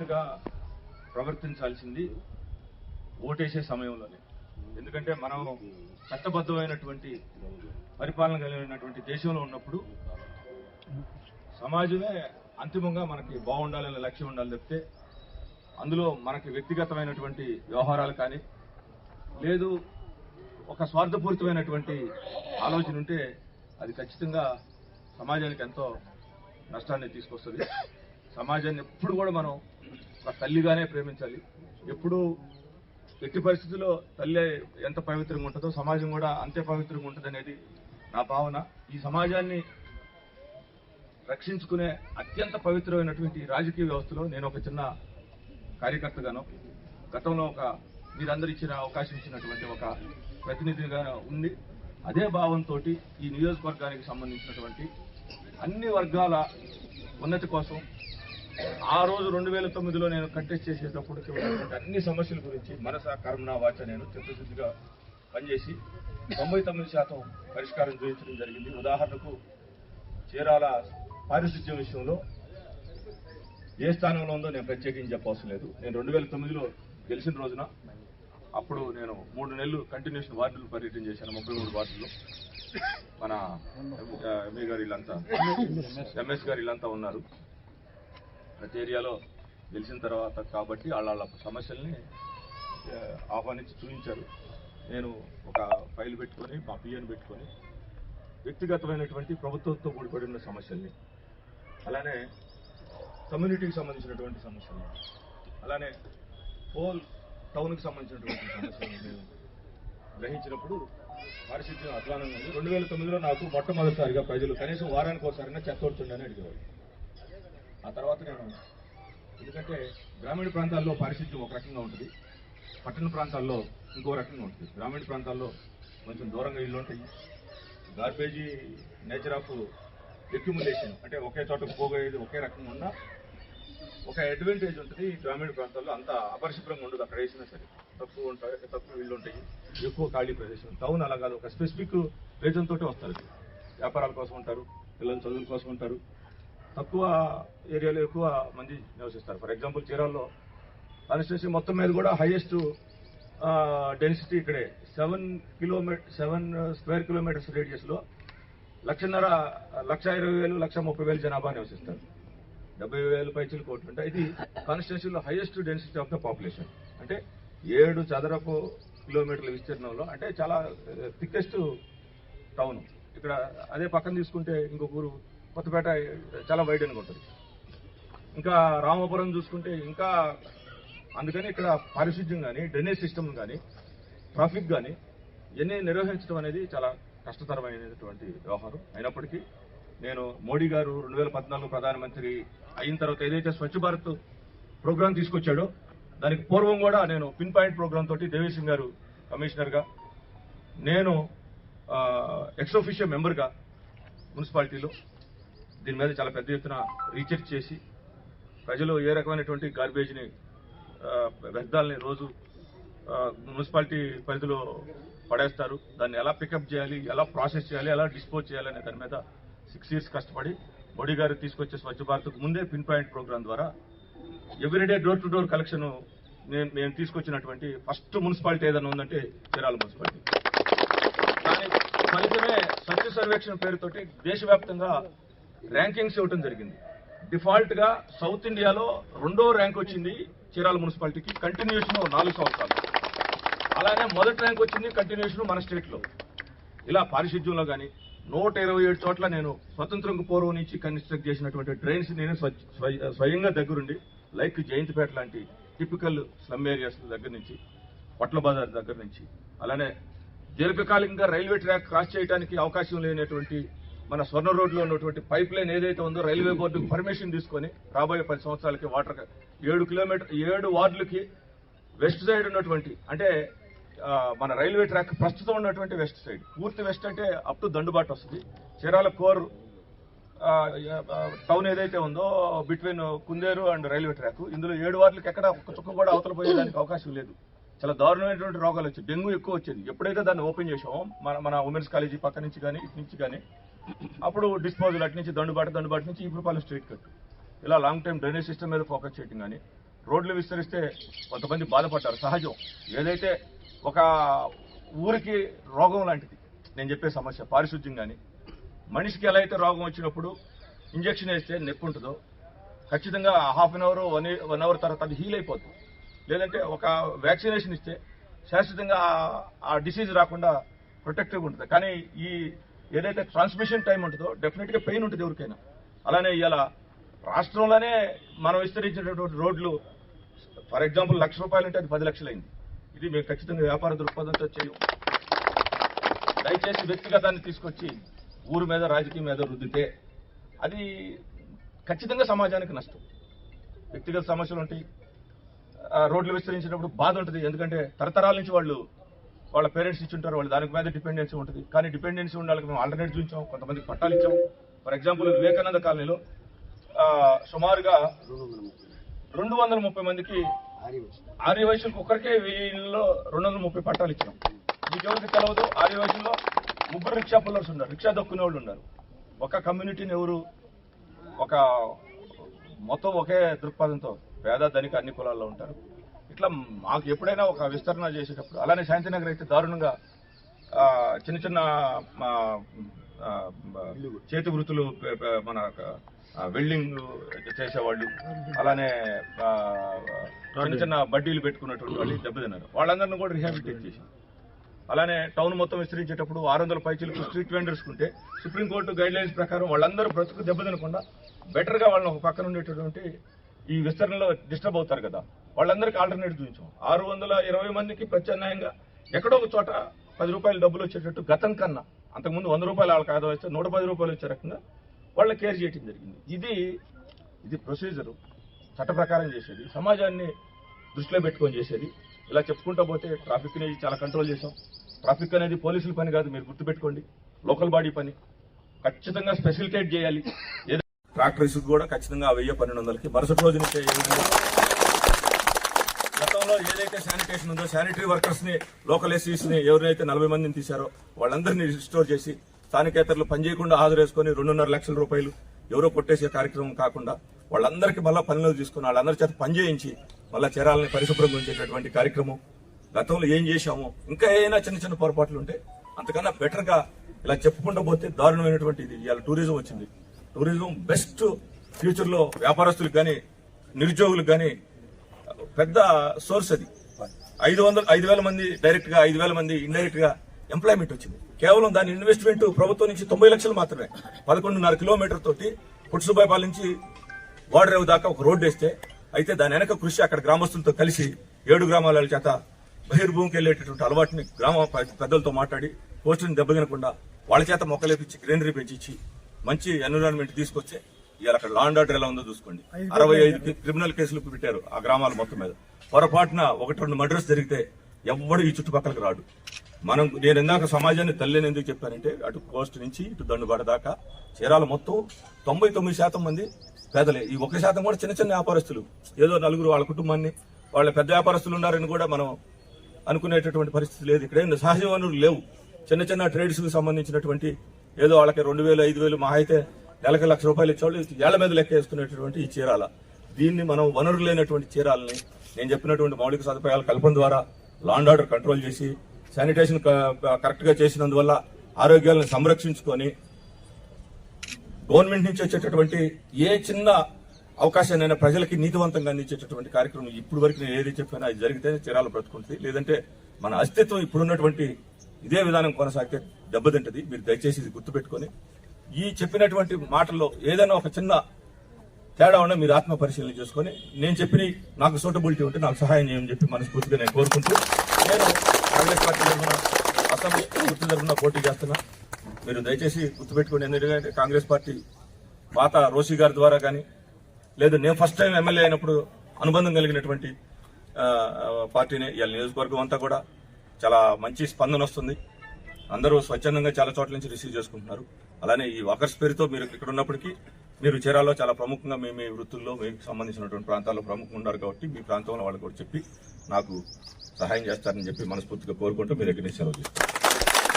జాగ్రత్తగా ప్రవర్తించాల్సింది ఓటేసే సమయంలోనే. ఎందుకంటే మనం చట్టబద్ధమైనటువంటి పరిపాలన కలిగినటువంటి దేశంలో ఉన్నప్పుడు సమాజమే అంతిమంగా మనకి బాగుండాలనే లక్ష్యం ఉండాలి తప్పితే అందులో మనకి వ్యక్తిగతమైనటువంటి వ్యవహారాలు కానీ లేదు ఒక స్వార్థపూరితమైనటువంటి ఆలోచన ఉంటే అది ఖచ్చితంగా సమాజానికి ఎంతో నష్టాన్ని తీసుకొస్తుంది. సమాజాన్ని ఎప్పుడు కూడా మనం ఆ తల్లిగానే ప్రేమించాలి. ఎప్పుడు ఎట్టి పరిస్థితుల్లో తల్లి ఎంత పవిత్రంగా ఉంటుందో సమాజం కూడా అంతే పవిత్రంగా ఉంటుంది అనేది నా భావన. ఈ సమాజాన్ని రక్షించుకునే అత్యంత పవిత్రమైనటువంటి రాజకీయ వ్యవస్థలో నేను ఒక చిన్న కార్యకర్తగాను గతంలో ఒక మీరందరూ ఇచ్చిన అవకాశం ఇచ్చినటువంటి ఒక ప్రతినిధిగా ఉండి అదే భావంతో ఈ నియోజకవర్గానికి సంబంధించినటువంటి అన్ని వర్గాల ఉన్నతి కోసం ఆ రోజు రెండు వేల తొమ్మిదిలో నేను కంటెస్ట్ చేసేటప్పుడు అన్ని సమస్యల గురించి మనస కర్మణ వాచ నేను చిత్తశుద్ధిగా పనిచేసి తొంభై తొమ్మిది శాతం పరిష్కారం చూపించడం జరిగింది. ఉదాహరణకు చీరాల పారిశుద్ధ్యం విషయంలో ఏ స్థానంలో ఉందో నేను ప్రత్యేకించి చెప్పవసరం లేదు. నేను రెండు వేల తొమ్మిదిలో గెలిచిన రోజున అప్పుడు నేను మూడు నెలలు కంటిన్యూషన్ వార్డులు పర్యటన చేశాను ముప్పై మూడు వార్డుల్లో. మన ఎంఏ గారు వీళ్ళంతా ఎంఎస్ గారు వీళ్ళంతా ఉన్నారు. ప్రతి ఏరియాలో గెలిచిన తర్వాత కాబట్టి వాళ్ళ సమస్యల్ని ఆహ్వానించి చూపించారు. నేను ఒక ఫైల్ పెట్టుకొని మా పిఎన్ పెట్టుకొని వ్యక్తిగతమైనటువంటి ప్రభుత్వంతో కూడిపడి ఉన్న సమస్యల్ని. అలానే కమ్యూనిటీకి సంబంధించినటువంటి సమస్యలు అలానే హోల్ టౌన్కి సంబంధించినటువంటి సమస్యలు నేను గ్రహించినప్పుడు పారిశుద్ధ్యం అధ్వానంగా ఉంది. రెండు వేల తొమ్మిదిలో నాకు మొట్టమొదటిసారిగా ప్రజలు కనీసం వారానికి ఒకసారిగా చెత్తోడుతుండని అడిగేవాళ్ళు. ఆ తర్వాత నేను ఎందుకంటే గ్రామీణ ప్రాంతాల్లో పారిశుద్ధ్యం ఒక రకంగా ఉంటుంది. పట్టణ ప్రాంతాల్లో ఇంకో రకంగా ఉంటుంది. గ్రామీణ ప్రాంతాల్లో కొంచెం దూరంగా ఇల్లు ఉంటాయి. గార్బేజీ నేచర్ ఆఫ్ ఎక్యుములేషన్ అంటే ఒకే చోట పోగేది ఒకే రకంగా ఉన్నా ఒక అడ్వాంటేజ్ ఉంటుంది. గ్రామీణ ప్రాంతాల్లో అంత అపరిశుభ్రంగా ఉండదు. అక్కడ వేసినా సరే తక్కువ ఉంటాయి తక్కువ ఇల్లు ఉంటాయి. ఎక్కువ ఖాళీ ప్రదేశం. టౌన్ అలా కాదు. ఒక స్పెసిఫిక్ రీజన్ తోటే వస్తారు. వ్యాపారాల కోసం ఉంటారు పిల్లల చదువుల కోసం ఉంటారు. తక్కువ ఏరియాలో ఎక్కువ మంది నివసిస్తారు. ఫర్ ఎగ్జాంపుల్ చీరాల్లో కాన్స్టిట్యూన్సీ మొత్తం మీద కూడా హైయెస్ట్ డెన్సిటీ ఇక్కడే. Seven kilometre seven square kilometres రేడియస్లో లక్షన్నర లక్ష ఇరవై వేలు లక్ష ముప్పై వేలు జనాభా నివసిస్తారు. డెబ్బై వేలు పైచీలు కోట్లు అంటే ఇది కాన్స్టిట్యూన్సీలో highest density of the population అంటే ఏడు చదరపు కిలోమీటర్ల విస్తీర్ణంలో అంటే చాలా థిక్కెస్ట్ టౌన్ ఇక్కడ అదే పక్కన తీసుకుంటే ఇంకొక ఊరు కొత్తపేట చాలా వైడ్ ఉంటుంది ఇంకా రామపురం చూసుకుంటే ఇంకా అందుకని ఇక్కడ పారిశుద్ధ్యం కానీ డ్రైనేజ్ సిస్టమ్ కానీ ట్రాఫిక్ కానీ ఇవన్నీ నిర్వహించడం అనేది చాలా కష్టతరమైనటువంటి వ్యవహారం. అయినప్పటికీ నేను మోడీ గారు రెండు వేల పద్నాలుగు ప్రధానమంత్రి అయిన తర్వాత ఏదైతే స్వచ్ఛ భారత్ ప్రోగ్రాం తీసుకొచ్చాడో దానికి పూర్వం కూడా నేను పిన్ పాయింట్ ప్రోగ్రామ్ తోటి దేవేసింగ్ గారు కమిషనర్గా నేను ఎక్సోఫిషియల్ మెంబర్గా మున్సిపాలిటీలో దీని మీద చాలా పెద్ద ఎత్తున రీసెర్చ్ చేసి ప్రజలు ఏ రకమైనటువంటి గార్బేజ్ని వ్యర్థాలని రోజు మున్సిపాలిటీ పరిధిలో పడేస్తారు. దాన్ని ఎలా పికప్ చేయాలి ఎలా ప్రాసెస్ చేయాలి ఎలా డిస్పోజ్ చేయాలి అనే దాని మీద సిక్స్ ఇయర్స్ కష్టపడి మోడీ గారు తీసుకొచ్చే స్వచ్ఛ భారత్కు ముందే పిన్ పాయింట్ ప్రోగ్రాం ద్వారా everyday door to door collection నేను నేను తీసుకొచ్చినటువంటి ఫస్ట్ మున్సిపాలిటీ ఏదైనా ఉందంటే చీరాల మున్సిపాలిటీ దాని ఫలితమే స్వచ్ఛ సర్వేక్షణ పేరుతోటి దేశవ్యాప్తంగా ర్యాంకింగ్స్ ఇవ్వటం జరిగింది. డిఫాల్ట్గా సౌత్ ఇండియాలో రెండో ర్యాంక్ వచ్చింది చీరాల మున్సిపాలిటీకి. కంటిన్యూషన్ నాలుగు సంవత్సరాలు. అలానే మొదటి ర్యాంక్ వచ్చింది కంటిన్యూషన్ మన స్టేట్లో ఇలా పారిశుద్ధ్యంలో కానీ నూట ఇరవై ఏడు చోట్ల నేను స్వతంత్రం పూర్వం నుంచి కన్స్ట్రక్ట్ చేసినటువంటి డ్రైన్స్ నేను స్వయంగా దగ్గరుండి లైక్ జయంతిపేట లాంటి టిపికల్ స్లమ్ ఏరియాస్ దగ్గర నుంచి పట్ల బజార్ దగ్గర నుంచి అలానే దీర్ఘకాలికంగా రైల్వే ట్రాక్ క్రాస్ చేయడానికి అవకాశం లేనటువంటి మన స్వర్ణ రోడ్లో ఉన్నటువంటి పైప్ లైన్ ఏదైతే ఉందో రైల్వే బోర్డుకు పర్మిషన్ తీసుకొని రాబోయే పది సంవత్సరాలకి వాటర్ ఏడు కిలోమీటర్ ఏడు వార్డులకి వెస్ట్ సైడ్ ఉన్నటువంటి అంటే మన రైల్వే ట్రాక్ ప్రస్తుతం ఉన్నటువంటి వెస్ట్ సైడ్ పూర్తి వెస్ట్ అంటే అప్ టు దండుబాటు వస్తుంది. చీరాల కోర్ టౌన్ ఏదైతే ఉందో between Kunderu and railway track ఇందులో ఏడు వార్డులకి ఎక్కడ ఒక్క చుక్క కూడా అవతల పోయేదానికి అవకాశం లేదు. చాలా దారుణమైనటువంటి రోగాలు వచ్చాయి. డెంగ్యూ ఎక్కువ వచ్చేది. ఎప్పుడైతే దాన్ని ఓపెన్ చేసామో మన మన ఉమెన్స్ కాలేజీ పక్క నుంచి కానీ ఇటు నుంచి కానీ అప్పుడు డిస్పోజల్ అటు నుంచి దండుబాటు దండుబాటు నుంచి ఇప్పుడు పాలు స్ట్రీట్ కట్ ఇలా లాంగ్ టైం డ్రైనేజ్ సిస్టమ్ మీద ఫోకస్ చేయడం కానీ రోడ్లు విస్తరిస్తే కొంతమంది బాధపడ్డారు సహజం. ఏదైతే ఒక ఊరికి రోగం లాంటిది నేను చెప్పే సమస్య పారిశుద్ధ్యం కానీ మనిషికి ఎలా అయితే రోగం వచ్చినప్పుడు ఇంజక్షన్ వేస్తే నొప్పి ఉంటుందో ఖచ్చితంగా half an hour one one hour తర్వాత అది హీల్ అయిపోతుంది లేదంటే ఒక వ్యాక్సినేషన్ ఇస్తే శాశ్వతంగా ఆ- డిసీజ్ రాకుండా ప్రొటెక్టివ్గా ఉంటుంది? కానీ ఈ ఏదైతే ట్రాన్స్మిషన్ టైం ఉంటుందో డెఫినెట్గా పెయిన్ ఉంటుంది ఎవరికైనా. అలానే ఇలా రాష్ట్రంలోనే మనం విస్తరించినటువంటి రోడ్లు ఫర్ ఎగ్జాంపుల్ లక్ష రూపాయలు అంటే అది పది లక్షలైంది. ఇది మేము ఖచ్చితంగా వ్యాపార దృక్పథంతో చేయం. దయచేసి వ్యక్తిగతాన్ని తీసుకొచ్చి ఊరు మీద రాజకీయం మీద రుద్దితే అది ఖచ్చితంగా సమాజానికి నష్టం. వ్యక్తిగత సమస్యలు ఉంటాయి. రోడ్లు విస్తరించినప్పుడు బాధ ఉంటుంది. ఎందుకంటే తరతరాల నుంచి వాళ్ళు వాళ్ళ పేరెంట్స్ ఇచ్చి ఉంటారు వాళ్ళు దానికి మీద డిపెండెన్సీ ఉంటుంది. కానీ డిపెండెన్సీ ఉండాలి మేము ఆల్టర్నేట్ చూపించాం కొంతమందికి పట్టాలు ఇచ్చాం. ఫర్ ఎగ్జాంపుల్ వివేకానంద కాలనీలో సుమారుగా రెండు వందల ముప్పై మందికి ఆర్య వయసులకు ఒక్కరికే వీళ్ళలో రెండు వందల ముప్పై పట్టాలు ఇచ్చాం మీకు ఎవరికి తెలవదు ఆర్య వయసులో ముగ్గురు రిక్షా పుల్లర్స్ ఉన్నారు రిక్షా దక్కునే వాళ్ళు ఉన్నారు. ఒక కమ్యూనిటీని ఎవరు ఒక మొత్తం ఒకే దృక్పథంతో పేద ధనిక అన్ని కులాల్లో ఉంటారు. ఇట్లా మాకు ఎప్పుడైనా ఒక విస్తరణ చేసేటప్పుడు అలానే శాంతినగర్ అయితే దారుణంగా చిన్న చిన్న చేతి వృత్తులు మన వెల్డింగ్లు చేసేవాళ్ళు అలానే చిన్న చిన్న బడ్డీలు పెట్టుకున్నటువంటి వాళ్ళు దెబ్బతిన్నారు. వాళ్ళందరినీ కూడా రిహాబిలిటేట్ చేశారు అలానే టౌన్ మొత్తం విస్తరించేటప్పుడు ఆరు వందల పైచీలకు స్ట్రీట్ వెండర్స్ ఉంటే సుప్రీంకోర్టు గైడ్ లైన్స్ ప్రకారం వాళ్ళందరూ బ్రతుకు దెబ్బతినకుండా బెటర్గా వాళ్ళని ఒక పక్కన ఉండేటటువంటి ఈ విస్తరణలో డిస్టర్బ్ అవుతారు కదా. వాళ్ళందరికీ ఆల్టర్నేట్ చూపించాం. ఆరు వందల ఇరవై మందికి ప్రత్యామ్నాయంగా ఎక్కడో ఒక చోట పది రూపాయలు డబ్బులు వచ్చేటట్టు గతం కన్నా అంతకుముందు వంద రూపాయలు వాళ్ళకి ఆదా వస్తే నూట పది రూపాయలు వచ్చే రకంగా వాళ్ళ కేర్ చేయటం జరిగింది. ఇది ఇది ప్రొసీజరు. చట్ట ప్రకారం చేసేది. సమాజాన్ని దృష్టిలో పెట్టుకొని చేసేది. ఇలా చెప్పుకుంటూ పోతే ట్రాఫిక్ అనేది చాలా కంట్రోల్ చేసాం ట్రాఫిక్ అనేది పోలీసుల పని కాదు మీరు గుర్తుపెట్టుకోండి. లోకల్ బాడీ పని. ఖచ్చితంగా స్పెసిలిటేట్ చేయాలి. ట్రాక్టర్స్ కూడా ఖచ్చితంగా వెయ్యి పన్నెండు వందలకి. మరుసటి రోజు గతంలో ఏదైతే శానిటేషన్ ఉందో శానిటరీ వర్కర్స్ని లోకల్ ఎస్సీస్ని ఎవరైతే నలభై మందిని తీశారో వాళ్ళందరినీ రిస్టోర్ చేసి స్థానికేతరులు పనిచేయకుండా హాజరేసుకొని రెండున్నర లక్షల రూపాయలు ఎవరో కొట్టేసే కార్యక్రమం కాకుండా వాళ్ళందరికీ మళ్ళీ పనిలో తీసుకుని వాళ్ళందరి చేత పనిచేయించి మళ్ళీ చీరాలని పరిశుభ్రంగా ఉంచేటటువంటి కార్యక్రమం. గతంలో ఏం చేశామో ఇంకా ఏదైనా చిన్న చిన్న పొరపాట్లు ఉంటే అంతకన్నా బెటర్గా ఇలా చెప్పుకుంటూ పోతే దారుణమైనటువంటి ఇది. ఇవాళ టూరిజం వచ్చింది. టూరిజం బెస్ట్ ఫ్యూచర్లో వ్యాపారస్తులకు కానీ నిరుద్యోగులకు కానీ పెద్ద సోర్స్ అది. ఐదు వందల ఐదు వేల మంది డైరెక్ట్గా ఐదు వేల మంది ఇండైరెక్ట్గా ఎంప్లాయ్మెంట్ వచ్చింది. కేవలం దాని ఇన్వెస్ట్మెంట్ ప్రభుత్వం నుంచి తొంభై లక్షలు మాత్రమే. పదకొండున్నర కిలోమీటర్ తోటి పుట్టుసుబాయిపాల నుంచి వాడరేవు దాకా ఒక రోడ్డు వేస్తే అయితే దాని వెనక కృషి అక్కడ గ్రామస్తులతో కలిసి ఏడు గ్రామాల చేత బహిర్భూమికి వెళ్ళేటటువంటి అలవాటుని గ్రామ పెద్దలతో మాట్లాడి పోస్టుని దెబ్బతినకుండా వాళ్ళ చేత మొక్కలేపించి గ్రీనరీ పెంచి మంచి ఎన్విరాన్మెంట్ తీసుకొస్తే ఇవాళ అక్కడ లాండ్ ఆర్డర్ ఎలా ఉందో చూసుకోండి. అరవై ఐదు క్రిమినల్ కేసులు పెట్టారు ఆ గ్రామాల మొత్తం మీద. పొరపాటున ఒకటి రెండు మర్డర్స్ జరిగితే ఎవ్వడు ఈ చుట్టుపక్కలకు రాడు. మనం నేను ఇందాక సమాజాన్ని తల్లిని ఎందుకు చెప్పానంటే అటు కోస్ట్ నుంచి ఇటు దండుబాట దాకా చీరాల మొత్తం తొంభై తొమ్మిది శాతం మంది పేదలే. ఈ ఒక శాతం కూడా చిన్న చిన్న వ్యాపారస్తులు. ఏదో నలుగురు వాళ్ళ కుటుంబాన్ని వాళ్ళ పెద్ద వ్యాపారస్తులు ఉన్నారని కూడా మనం అనుకునేటటువంటి పరిస్థితి లేదు. ఇక్కడ సహజ వనరులు లేవు. చిన్న చిన్న ట్రేడ్స్కి సంబంధించినటువంటి ఏదో వాళ్ళకి రెండు వేలు ఐదు వేలు మా అయితే నెలకి లక్ష రూపాయలు ఇచ్చేవాళ్ళు ఏళ్ళ మీద లెక్క వేసుకునేటటువంటి ఈ చీరాల. దీన్ని మనం వనరు లేనటువంటి చీరాలని నేను చెప్పినటువంటి మౌలిక సదుపాయాల కల్పన ద్వారా లాండ్ ఆర్డర్ కంట్రోల్ చేసి శానిటేషన్ కరెక్ట్గా చేసినందువల్ల ఆరోగ్యాలను సంరక్షించుకొని గవర్నమెంట్ నుంచి వచ్చేటటువంటి ఏ చిన్న అవకాశాన్నైనా ప్రజలకి నీతివంతంగా అందించేటటువంటి కార్యక్రమం ఇప్పుడు వరకు నేను ఏది చెప్పినా అది జరిగితే చీరాలు బ్రతుకుంటుంది. లేదంటే మన అస్తిత్వం ఇప్పుడున్నటువంటి ఇదే విధానం కొనసాగితే దెబ్బతింటది. మీరు దయచేసి ఇది గుర్తుపెట్టుకొని ఈ చెప్పినటువంటి మాటల్లో ఏదైనా ఒక చిన్న తేడా ఉన్నా మీరు ఆత్మ పరిశీలన చేసుకొని నేను చెప్పిన నాకు సూటబిలిటీ ఉంటే నాకు సహాయం చేయమని చెప్పి మనస్ఫూర్తిగా నేను కోరుకుంటూ నేను కాంగ్రెస్ పార్టీ తరఫున అసెంబ్లీ గుర్తు తరఫున పోటీ చేస్తున్నా. మీరు దయచేసి గుర్తుపెట్టుకోండి. ఎందుకంటే కాంగ్రెస్ పార్టీ పాత రోషి గారి ద్వారా కానీ లేదు నేను ఫస్ట్ టైం ఎమ్మెల్యే అయినప్పుడు అనుబంధం కలిగినటువంటి పార్టీని పార్టీనే ఇవాళ నియోజకవర్గం అంతా కూడా చాలా మంచి స్పందన వస్తుంది. అందరూ స్వచ్ఛందంగా చాలా చోట్ల నుంచి రిసీవ్ చేసుకుంటున్నారు. అలానే ఈ వాకర్స్ పేరుతో మీరు ఇక్కడ ఉన్నప్పటికీ మీరు చీరాల్లో చాలా ప్రముఖంగా మేము మీ వృత్తుల్లో మీకు సంబంధించినటువంటి ప్రాంతాల్లో ప్రముఖంగా ఉన్నారు కాబట్టి మీ ప్రాంతంలో వాళ్ళు కూడా చెప్పి నాకు సహాయం చేస్తారని చెప్పి మనస్ఫూర్తిగా కోరుకుంటూ మీరు ఎక్కడి నుంచి సెలవు